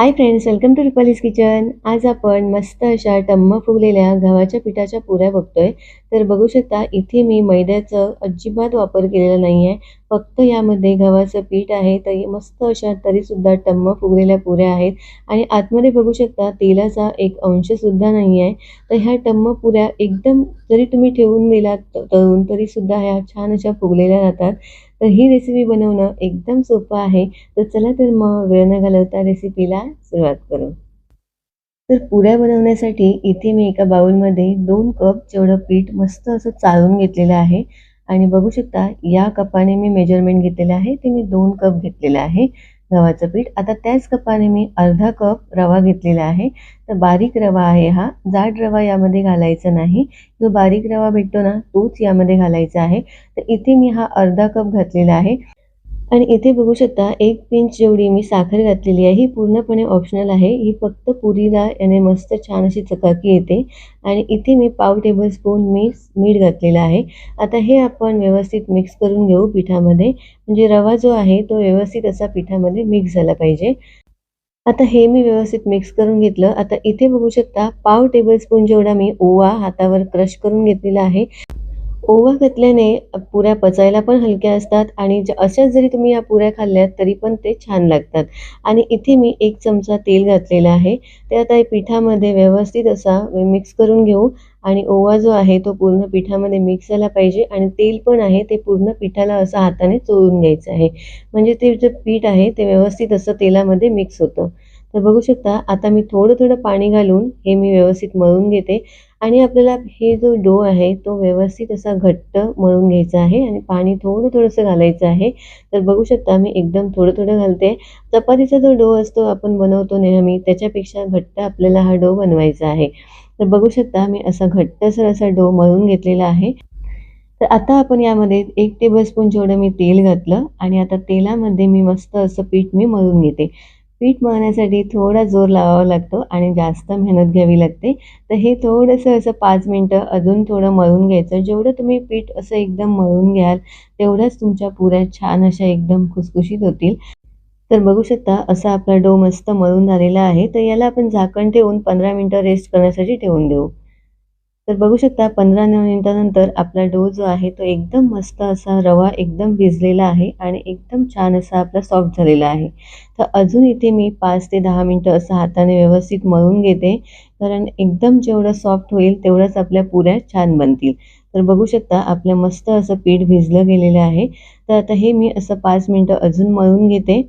Hi friends welcome to Rupali's kitchen आज आपण मस्त अशा टम्म फुगलेल्या गव्हाच्या पिठाच्या पुऱ्या बघतोय. तर बघू शकता इथे मी मैद्याचं अजिबात वापर केलेला नाही आहे फक्त यामध्ये गव्हाचं पीठ आहे तर मस्त अशा तरीसुद्धा टम्म फुगलेल्या पुऱ्या आहेत. आणि आतमध्ये बघू शकता तेलाचा एक अंशसुद्धा नाही आहे तर ह्या टम्म पुऱ्या एकदम जरी तुम्ही ठेवून दिलात तळून तरीसुद्धा ह्या छान अशा फुगलेल्या राहतात. तर ही रेसिपी बनवणं एकदम सोपं आहे. तर चला तर मग वेळ न घालवता रेसिपीला सुरुवात करू. तर पुऱ्या बनवण्यासाठी इथे मी एका बाउलमध्ये दोन कप जेवढं पीठ मस्त असं चाळून घेतलेलं आहे. आणि बघू शकता या कपाने मी मेजरमेंट घेतलेलं आहे. ते मी दोन कप घेतलेलं आहे. गव्हाचं पीठ. आता त्याच कपाने मी अर्धा कप रवा घेतलेला आहे. तर बारीक रवा आहे हा. जाड रवा यामध्ये घालायचा नाही. जो बारीक रवा भेटतो ना तोच यामध्ये घालायचा आहे. तर इथे मी हा अर्धा कप घातलेला आहे. आणि इथे बघू शकता एक पिंच जेवढी मी साखर घातलेली आहे ही पूर्णपणे ऑप्शनल आहे. ही फक्त पुरीला याने मस्त छान अशी चकाकी येते. आणि इथे मी पाव टेबल स्पून मी मीठ घातलेलं आहे. आता हे आपण व्यवस्थित मिक्स करून घेऊ पिठामध्ये. म्हणजे रवा जो आहे तो व्यवस्थित असा पिठामध्ये मिक्स झाला पाहिजे. आता हे मी व्यवस्थित मिक्स करून घेतलं. आता इथे बघू शकता पाव टेबल स्पून जेवढा मी ओवा हातावर क्रश करून घेतलेला आहे ओवा घातल्याने पुऱ्या पचायला पण हलक्या असतात आणि अशाच जरी तुम्ही या पुऱ्या खाल्ल्यात तरी पण ते छान लागतात. आणि इथे मी एक चमचा तेल घातलेला आहे. ते आता पिठामध्ये व्यवस्थित असा मिक्स करून घेऊ आणि ओवा जो आहे तो पूर्ण पिठामध्ये मिक्स झाला पाहिजे आणि तेल पण आहे ते पूर्ण पिठाला असं हाताने चोळून घ्यायचं आहे. म्हणजे ते जे पीठ आहे ते व्यवस्थित असं तेलामध्ये मिक्स होतं. तर बघू शकता आता मी थोडं थोडं पाणी घालून हे मी व्यवस्थित मळून घेते. आणि आपल्याला हे जो डो आहे तो व्यवस्थित असा घट्ट मळून घ्यायचा आहे आणि पाणी थोडं थोडंसं घालायचं आहे. तर बघू शकता मी एकदम थोडं थोडं घालते. चपातीचा जो डो असतो आपण बनवतो नेहमी त्याच्यापेक्षा घट्ट आपल्याला हा डो बनवायचा आहे. तर बघू शकता मी असा घट्टसर असा डो मळून घेतलेला आहे. तर आता आपण यामध्ये एक टेबलस्पून जेवढं मी तेल घातलं आणि आता तेलामध्ये मी मस्त असं पीठ मी मळून घेते. पीठ मळण्यासाठी थोडा जोर लावावा लागतो आणि जास्त मेहनत घ्यावी लागते. तर हे थोडंसं असं पाच मिनटं अजून थोडं मळून घ्यायचं. जेवढं तुम्ही पीठ असं एकदम मळून घ्याल तेवढ्याच तुमच्या पुऱ्या छान अशा एकदम खुसखुशीत होतील. तर बघू शकता असा आपला डो मस्त मळून झालेला आहे. तर याला आपण झाकण ठेवून पंधरा मिनटं रेस्ट करण्यासाठी ठेवून देऊ. तर बघू शकता पंधरा मिनिटानंतर आपला डो जो आहे तो एकदम मस्त असा रवा एकदम भिजलेला आहे आणि एकदम छान असा आपला सॉफ्ट झालेला आहे. तर अजून इथे मी पाच ते दहा मिनटं असं हाताने व्यवस्थित मळून घेते. कारण एकदम जेवढं सॉफ्ट होईल तेवढंच आपल्या पुऱ्या छान बनतील. तर बघू शकता आपलं मस्त असं पीठ भिजलं गेलेलं आहे. तर आता हे मी असं पाच मिनटं अजून मळून घेते.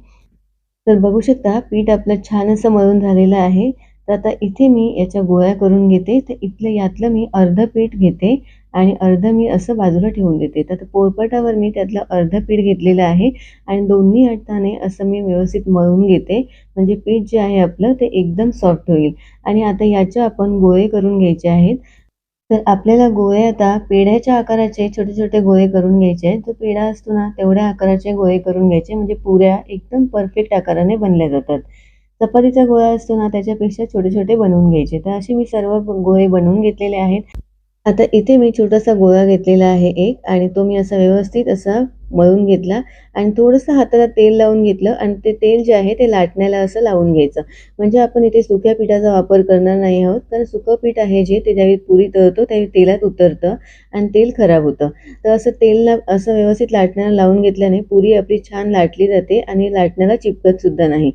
तर बघू शकता पीठ आपलं छान असं मळून झालेलं आहे. तर आता इथे मी याच्या गोळ्या करून घेते. तर इथलं यातलं मी अर्ध पीठ घेते आणि अर्धं मी असं बाजूला ठेवून देते. तर पोळपटावर मी त्यातलं अर्ध पीठ घेतलेलं आहे आणि दोन्ही हाताने असं मी व्यवस्थित मळून घेते. म्हणजे पीठ जे आहे आपलं ते एकदम सॉफ्ट होईल. आणि आता याचे आपण गोळे करून घ्यायचे आहेत. तर आपल्याला गोळे आता पेढ्याच्या आकाराचे छोटे छोटे गोळे करून घ्यायचे आहेत. जो पेढा असतो ना तेवढ्या आकाराचे गोळे करून घ्यायचे. म्हणजे पुऱ्या एकदम परफेक्ट आकाराने बनल्या जातात. चपातीचा गोळा असतो ना त्याच्यापेक्षा छोटे छोटे बनवून घ्यायचे. तर असे मी सर्व गोळे बनवून घेतलेले आहेत. आता इथे मी छोटासा गोळा घेतलेला आहे एक आणि तो मी असा व्यवस्थित असा मळून घेतला आणि थोडंसं हाताला तेल लावून घेतलं आणि ते तेल जे आहे ते लाटण्याला असं लावून घ्यायचं. म्हणजे आपण इथे सुक्या पिठाचा वापर करणार नाही आहोत कारण सुकं पीठ आहे जे ते ज्यावेळी पुरी तळतो त्यावेळी तेलात उतरतं आणि तेल खराब होतं. तर असं तेलला असं व्यवस्थित लाटण्याला लावून घेतल्याने पुरी आपली छान लाटली जाते आणि लाटण्याला चिपकतसुद्धा नाही.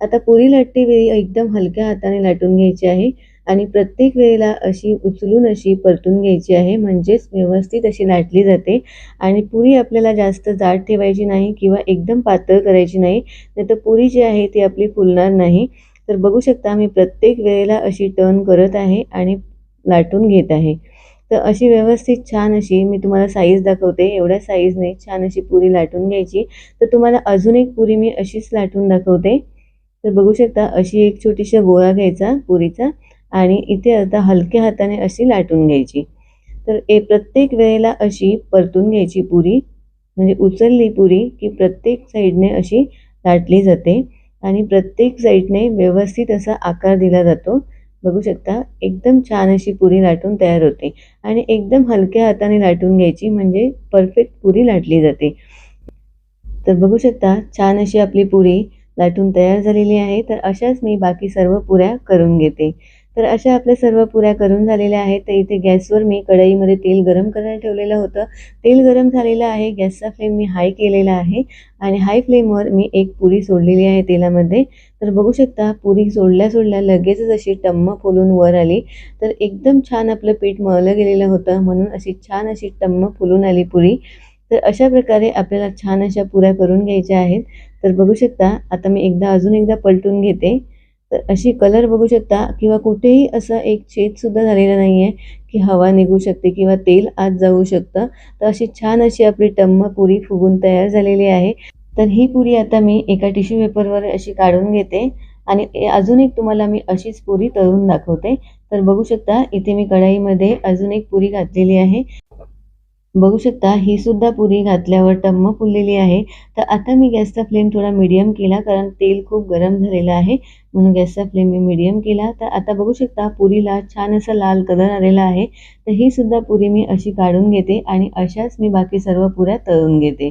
आता पुरी लाटते वेळी एकदम हलक्या हाताने लाटून घ्यायची आहे आणि प्रत्येक वेळेला अशी उचलून अशी परतून घ्यायची आहे. म्हणजेच व्यवस्थित अशी लाटली जाते आणि पुरी आपल्याला जास्त जाड ठेवायची नाही किंवा एकदम पातळ करायची नाही. नाहीतर पुरी जी आहे ती आपली फुलणार नाही. तर बघू शकता मी प्रत्येक वेळेला अशी टर्न करत आहे आणि लाटून घेत आहे. तर अशी व्यवस्थित छान अशी मी तुम्हाला साईज दाखवते. एवढ्या साईजने छान अशी पुरी लाटून घ्यायची. तर तुम्हाला अजून एक पुरी मी अशीच लाटून दाखवते. तर बघू शकता अशी एक छोटीशी गोळा घ्यायचा पुरीचा आणि इथे आता हलक्या हाताने अशी लाटून घ्यायची. तर ए प्रत्येक वेळेला अशी परतून घ्यायची पुरी. म्हणजे उचलली पुरी की प्रत्येक साईडने अशी लाटली जाते आणि प्रत्येक साईडने व्यवस्थित असा आकार दिला जातो. बघू शकता एकदम छान अशी पुरी लाटून तयार होते आणि एकदम हलक्या हाताने लाटून घ्यायची म्हणजे परफेक्ट पुरी लाटली जाते. तर बघू शकता छान अशी आपली पुरी लाटून तयार झालेली आहे. तर अशाच मी बाकी सर्व पुऱ्या करून घेते. तर अशा आपल्या सर्व पुऱ्या करून झालेल्या आहेत. तर इथे गॅसवर मी कढईमध्ये तेल गरम करायला ठेवलेलं होतं. तेल गरम झालेलं आहे. गॅसचा फ्लेम मी हाय केलेला आहे. आणि हाय फ्लेमवर मी एक पुरी सोडलेली आहे तेलामध्ये. तर बघू शकता पुरी सोडल्या सोडल्या लगेचच अशी टम्म फुलून वर आली. तर एकदम छान आपलं पीठ मळलं गेलेलं होतं. म्हणून अशी छान अशी टम्म फुलून आली पुरी. तर अशा प्रकारे आपल्याला छान अशा पुऱ्या करून घ्यायच्या आहेत. तर बघू शकता आता मी एकदा अजून एकदा पलटून घेते. तर अशी कलर बघू शकता किंवा कुठेही असं एक छेदसुद्धा झालेला नाही आहे की हवा निघू शकते किंवा तेल आत जाऊ शकतं. तर अशी छान अशी आपली टम्म पुरी फुगून तयार झालेली आहे. तर ही पुरी आता मी एका टिश्यू पेपरवर अशी काढून घेते आणि ए- अजून एक तुम्हाला मी अशीच पुरी तळून दाखवते. तर बघू शकता इथे मी कढाईमध्ये अजून एक पुरी घातलेली आहे. बघू शकता ही सुद्धा पुरी घातल्यावर टम्म फुललेली आहे. तर आता मी गॅसचा फ्लेम थोडा मीडियम केला कारण तेल खूप गरम झालेलं आहे. म्हणून गॅसचा फ्लेम मी मीडियम केला. तर आता बघू शकता पुरीला छान असा लाल कलर आलेला आहे. तर ही सुद्धा पुरी मी अशी काढून घेते आणि अशाच मी बाकी सर्व पुऱ्या तळून घेते.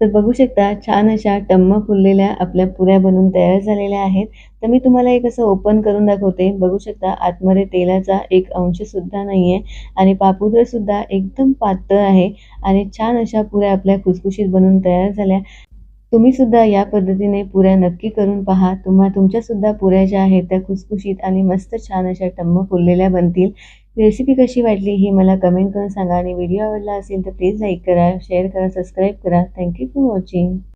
तर बघू शकता छान अशा टम्म फुललेल्या आपल्या पुऱ्या बनून तयार झालेल्या आहेत. तर मी तुम्हाला एक असं ओपन करून दाखवते. बघू शकता आतमध्ये तेलाचा एक अंशसुद्धा नाही आहे आणि पापुद्रसुद्धा एकदम पातळ आहे आणि छान अशा पुऱ्या आपल्या खुसखुशीत बनून तयार झाल्या. तुम्ही सुद्धा या पद्धतीने पुऱ्या नक्की करून पहा. तुम्हा तुमच्यासुद्धा पुऱ्या ज्या आहेत त्या खुसखुशीत आणि मस्त छान अशा टम्म फुललेल्या बनतील. रेसिपी कशी वाटली ही मला कमेंट करून सांगा. आणि व्हिडिओ आवडला असेल तर प्लीज लाईक करा शेअर करा सबस्क्राईब करा. Thank you for watching